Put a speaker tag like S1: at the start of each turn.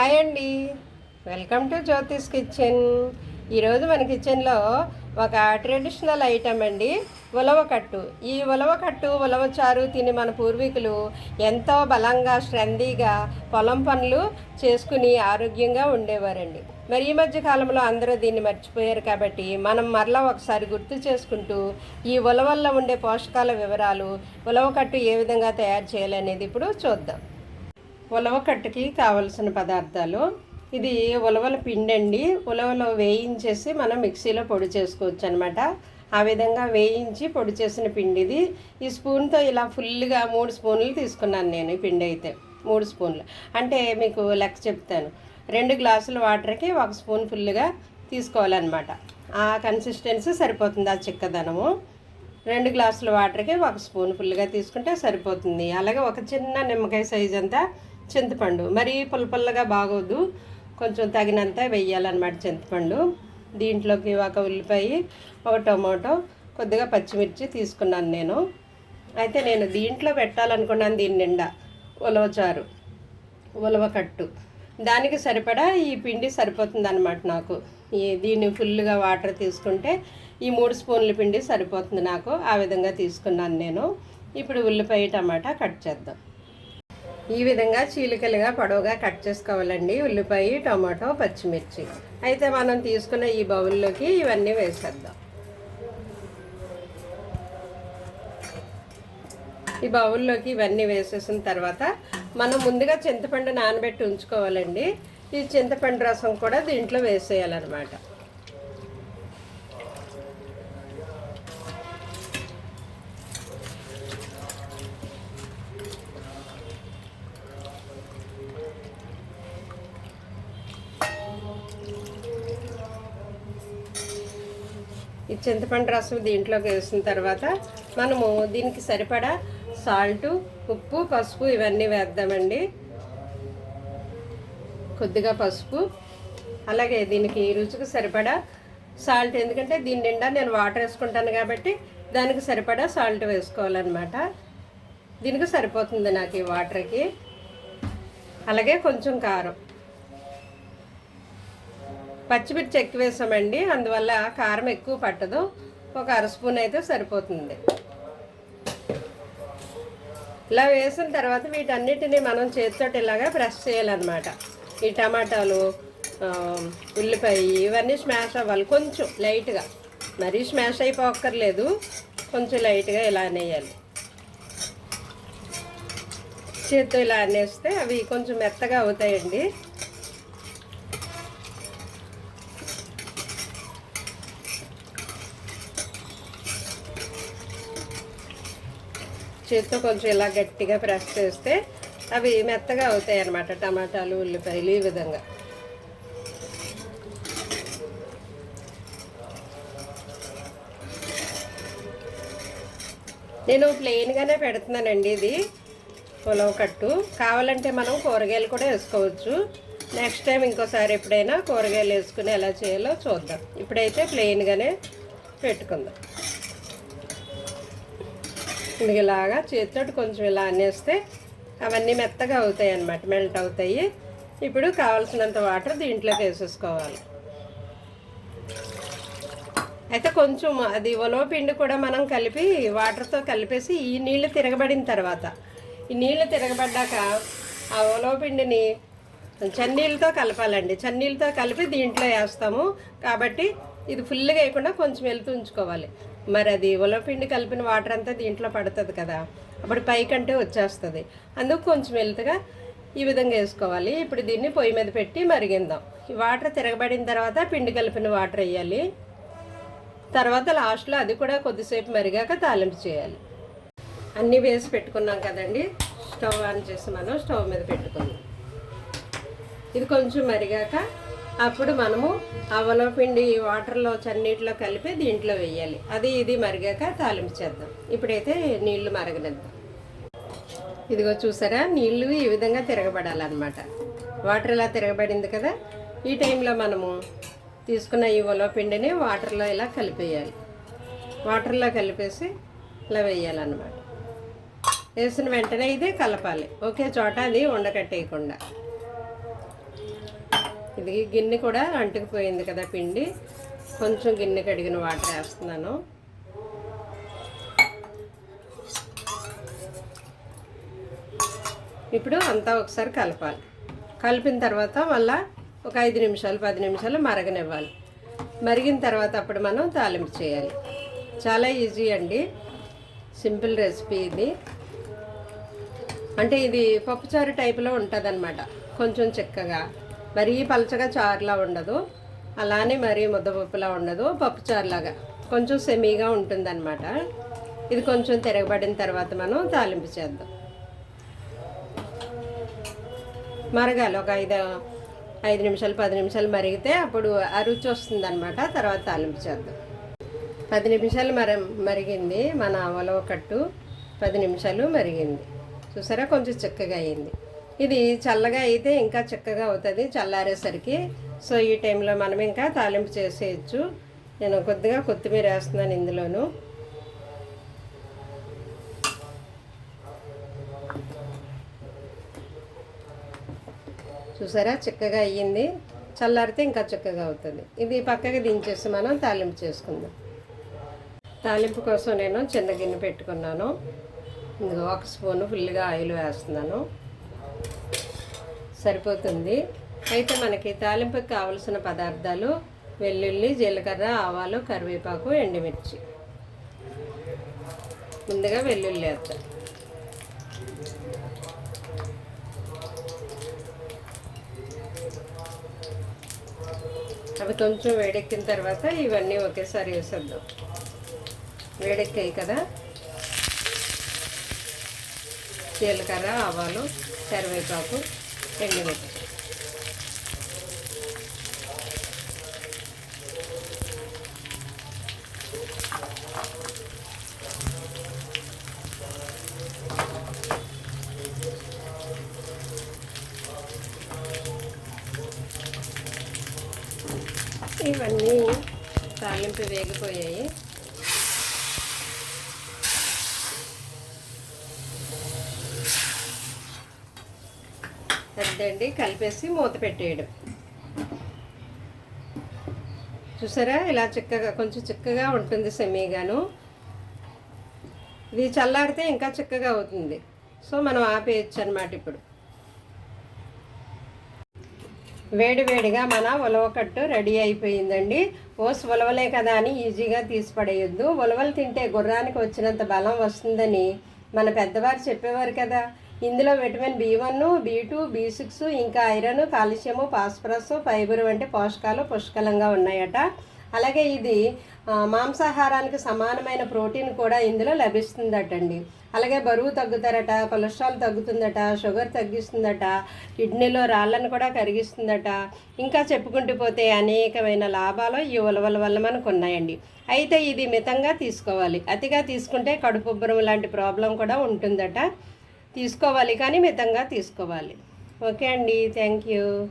S1: Hi అండి. Welcome to Jyothish kitchen. ఈరోజు మన కిచెన్లో ఒక ట్రెడిషనల్ ఐటమ్ అండి. ఉలవ కట్టు. ఈ ఉలవ కట్టు ఉలవ చారు తిని మన పూర్వీకులు ఎంతో బలంగా స్ట్రెందీగా పొలం పనులు చేసుకుని ఆరోగ్యంగా ఉండేవారండి. మరి ఈ మధ్య కాలంలో అందరూ దీన్ని మర్చిపోయారు కాబట్టి మనం మరలా ఒకసారి గుర్తు చేసుకుంటూ ఈ ఉలవల్లో ఉండే పోషకాల వివరాలు ఉలవ కట్టు ఏ విధంగా తయారు చేయాలనేది ఇప్పుడు చూద్దాం. ఉలవ కట్టుకి కావలసిన పదార్థాలు. ఇది ఉలవల పిండి అండి ఉలవలో వేయించేసి మనం మిక్సీలో పొడి చేసుకోవచ్చు అనమాట ఆ విధంగా వేయించి పొడి చేసిన పిండి ఇది ఈ స్పూన్తో ఇలా ఫుల్గా మూడు స్పూన్లు తీసుకున్నాను నేను ఈ పిండి అయితే. మూడు స్పూన్లు. అంటే మీకు లెక్క చెప్తాను. రెండు గ్లాసుల వాటర్కి ఒక స్పూన్ ఫుల్గా తీసుకోవాలన్నమాట. ఆ కన్సిస్టెన్సీ సరిపోతుంది ఆ చిక్కదనము. రెండు గ్లాసుల వాటర్కి ఒక స్పూన్ ఫుల్గా తీసుకుంటే సరిపోతుంది. అలాగే ఒక చిన్న నిమ్మకాయ సైజ్ అంతా చింతపండు. మరీ పుల్లపుల్లగా బాగోదు. కొంచెం తగినంత వెయ్యాలన్నమాట చింతపండు. దీంట్లోకి ఒక ఉల్లిపాయ ఒక టొమాటో కొద్దిగా పచ్చిమిర్చి తీసుకున్నాను నేను. అయితే నేను దీంట్లో పెట్టాలనుకున్నాను దీని నిండా ఉలవచారు ఉలవ కట్టు. దానికి సరిపడా ఈ పిండి సరిపోతుంది అనమాట నాకు. ఈ దీన్ని ఫుల్గా వాటర్ తీసుకుంటే ఈ మూడు స్పూన్ల పిండి సరిపోతుంది నాకు. ఆ విధంగా తీసుకున్నాను నేను. ఇప్పుడు ఉల్లిపాయ టమాటా కట్ చేద్దాం. ఈ విధంగా చీలికలుగా పొడవుగా కట్ చేసుకోవాలండి. ఉల్లిపాయ టమాటో పచ్చిమిర్చి. అయితే మనం తీసుకున్న ఈ బౌల్లోకి ఇవన్నీ వేసేద్దాం. ఈ బౌల్లోకి ఇవన్నీ వేసేసిన తర్వాత మనం ముందుగా చింతపండు నానబెట్టి ఉంచుకోవాలండి. ఈ చింతపండు రసం కూడా దీంట్లో వేసేయాలన్నమాట. చింతపండు రసం దీంట్లోకి వేసిన తర్వాత మనము దీనికి సరిపడా సాల్టు ఉప్పు పసుపు ఇవన్నీ వేద్దామండి. కొద్దిగా పసుపు. అలాగే దీనికి రుచికి సరిపడా సాల్ట్ ఎందుకంటే దీని నిండా నేను వాటర్ వేసుకుంటాను కాబట్టి దానికి సరిపడా సాల్ట్ వేసుకోవాలన్నమాట. దీనికి సరిపోతుంది నాకు ఈ వాటర్కి. అలాగే కొంచెం కారం. పచ్చిమిర్చి ఎక్కువ వేసామండి అందువల్ల కారం ఎక్కువ పట్టదు. ఒక అర స్పూన్ అయితే సరిపోతుంది. ఇలా వేసిన తర్వాత వీటన్నిటిని మనం చేతితోటి ఇలాగా ప్రెస్ చేయాలన్నమాట. ఈ టమాటాలు ఉల్లిపాయ ఇవన్నీ స్మాష్ అవ్వాలి. కొంచెం లైట్గా. మరీ స్మాష్ అయిపోక్కర్లేదు. కొంచెం లైట్గా ఇలా అనేయాలి. చేత్తో ఇలా అనేస్తే అవి కొంచెం మెత్తగా అవుతాయండి. చేతితో కొంచెం ఇలా గట్టిగా ప్రెస్ చేస్తే అవి మెత్తగా అవుతాయి అన్నమాట టమాటాలు ఉల్లిపాయలు ఈ విధంగా. నేను ప్లెయిన్గానే పెడుతున్నానండి ఇది పులవ కట్టు. కావాలంటే మనం కూరగాయలు కూడా వేసుకోవచ్చు. నెక్స్ట్ టైం ఇంకోసారి ఎప్పుడైనా కూరగాయలు వేసుకుని ఎలా చేయాలో చూద్దాం. ఇప్పుడైతే ప్లెయిన్గానే పెట్టుకుందాం. ఇది ఇలాగా చేతితోటి కొంచెం ఇలా అనేస్తే అవన్నీ మెత్తగా అవుతాయి అన్నమాట మెల్ట్ అవుతాయి. ఇప్పుడు కావాల్సినంత వాటర్ దీంట్లోకి వేసేసుకోవాలి. అయితే కొంచెం అది ఒలో పిండి కూడా మనం కలిపి వాటర్తో కలిపేసి ఈ నీళ్ళు తిరగబడిన తర్వాత ఈ నీళ్ళు తిరగబడ్డాక ఆ ఒలో పిండిని చన్నీళ్ళతో కలపాలండి. చన్నీళ్ళతో కలిపి దీంట్లో వేస్తాము. కాబట్టి ఇది ఫుల్గా వేయకుండా కొంచెం వెళ్తూ ఉంచుకోవాలి. మరి అది ఉలవపిండి కలిపిన వాటర్ అంతా దీంట్లో పడుతుంది కదా అప్పుడు పైకంటే వచ్చేస్తుంది. అందుకు కొంచెం వెళ్తుగా ఈ విధంగా వేసుకోవాలి. ఇప్పుడు దీన్ని పొయ్యి మీద పెట్టి మరిగిందాం. ఈ వాటర్ తిరగబడిన తర్వాత పిండి కలిపిన వాటర్ వేయాలి. తర్వాత లాస్ట్లో అది కూడా కొద్దిసేపు మరిగాక తాలింపు చేయాలి. అన్నీ వేసి పెట్టుకున్నాం కదండి. స్టవ్ ఆన్ చేసి మనం స్టవ్ మీద పెట్టుకుందాం. ఇది కొంచెం మరిగాక అప్పుడు మనము అవల పిండి వాటర్లో చన్నీటిలో కలిపి దీంట్లో వేయాలి. అది ఇది మరిగాక తాలింపు చేద్దాం. ఇప్పుడైతే నీళ్ళు మరగనిద్దాం. ఇదిగో చూసారా? నీళ్ళు ఈ విధంగా తిరగబడాలన్నమాట. వాటర్ ఇలా తిరగబడింది కదా? ఈ టైంలో మనము తీసుకున్న ఈ ఉలవ పిండిని వాటర్లో ఇలా కలిపేయాలి. వాటర్లో కలిపేసి ఇలా వేయాలన్నమాట. వేసిన వెంటనే ఇదే కలపాలి. ఒకే చోట అది ఉండకట్టేయకుండా. ఈ గిన్నె కూడా అంటుకుపోయింది కదా పిండి. కొంచెం గిన్నె కడిగిన వాటర్ వేస్తున్నాను. ఇప్పుడు అంతా ఒకసారి కలపాలి. కలిపిన తర్వాత మళ్ళా ఒక ఐదు నిమిషాలు పది నిమిషాలు మరగనివ్వాలి. మరిగిన తర్వాత అప్పుడు మనం తాలింపు చేయాలి. చాలా ఈజీ అండి. సింపుల్ రెసిపీ ఇది. అంటే ఇది పప్పుచారు టైపులో ఉంటుంది కొంచెం చిక్కగా. మరీ పలచగా చారులా ఉండదు. అలానే మరీ ముద్దపప్పులా ఉండదు. పప్పు చారులాగా కొంచెం సెమీగా ఉంటుందన్నమాట. ఇది కొంచెం తిరగబడిన తర్వాత మనం తాలింపు చేద్దాం. మరగాలి. ఒక ఐదు ఐదు నిమిషాలు పది నిమిషాలు మరిగితే అప్పుడు ఆ రుచి వస్తుందన్నమాట. తర్వాత తాలింపు చేద్దాం. పది నిమిషాలు మర మరిగింది. మన ఉలవ కట్టు పది నిమిషాలు మరిగింది. చూసారా? కొంచెం చిక్కగా అయింది. ఇది చల్లగా అయితే ఇంకా చిక్కగా అవుతుంది చల్లారేసరికి. సో ఈ టైంలో మనం ఇంకా తాలింపు చేసేయచ్చు. నేను కొద్దిగా కొత్తిమీర వేస్తున్నాను ఇందులోను. చూసారా? చిక్కగా అయ్యింది. చల్లారితే ఇంకా చిక్కగా అవుతుంది. ఇది పక్కకి దించేసి మనం తాలింపు చేసుకుందాం. తాలింపు కోసం నేను చిన్న గిన్నె పెట్టుకున్నాను. ఇందులో ఒక స్పూను ఫుల్గా ఆయిల్ వేస్తున్నాను. సరిపోతుంది. అయితే మనకి తాలింపుకి కావలసిన పదార్థాలు వెల్లుల్లి జీలకర్ర ఆవాలు కరివేపాకు ఎండుమిర్చి. ముందుగా వెల్లుల్లి వేద్దాం. అవి కొంచెం వేడెక్కిన తర్వాత ఇవన్నీ ఒకేసారి వేసేద్దాం. వేడెక్కాయి కదా? జీలకర్ర ఆవాలు కరివేపాకు ఇవన్నీ తాలింపు వేగిపోయాయి. అండి కలిపేసి మూత పెట్టేయడం. చూసారా? ఇలా చిక్కగా కొంచెం చిక్కగా ఉంటుంది సెమీగాను ఇది చల్లారితే ఇంకా చిక్కగా అవుతుంది. సో మనం ఆపేయచ్చు అనమాట ఇప్పుడు. వేడి వేడిగా మన ఉలవకట్టు రెడీ అయిపోయిందండి. ఓస్ ఉలవలే కదా అని ఈజీగా తీసి పడేయొద్దు. ఉలవలు తింటే గుర్రానికి వచ్చినంత బలం వస్తుందని మన పెద్దవారు చెప్పేవారు కదా. ఇందులో vitamin B one B two B six ఇంకా ఐరన్ కాల్షియము ఫాస్ఫరస్ ఫైబర్ వంటి పోషకాలు పుష్కలంగా ఉన్నాయట. అలాగే ఇది మాంసాహారానికి సమానమైన ప్రోటీన్ కూడా ఇందులో లభిస్తుందటండి. అలాగే బరువు తగ్గుతారట కొలెస్ట్రాల్ తగ్గుతుందట షుగర్ తగ్గిస్తుందట కిడ్నీలో రాళ్ళను కూడా కరిగిస్తుందట. ఇంకా చెప్పుకుంటూ పోతే అనేకమైన లాభాలు ఈ ఉలవల వల్ల మనకు ఉన్నాయండి. అయితే ఇది మితంగా తీసుకోవాలి. అతిగా తీసుకుంటే కడుపుబ్బరం లాంటి ప్రాబ్లం కూడా ఉంటుందట. తీసుకోవాలి కానీ మితంగా తీసుకోవాలి. ఓకే అండి. Thank you.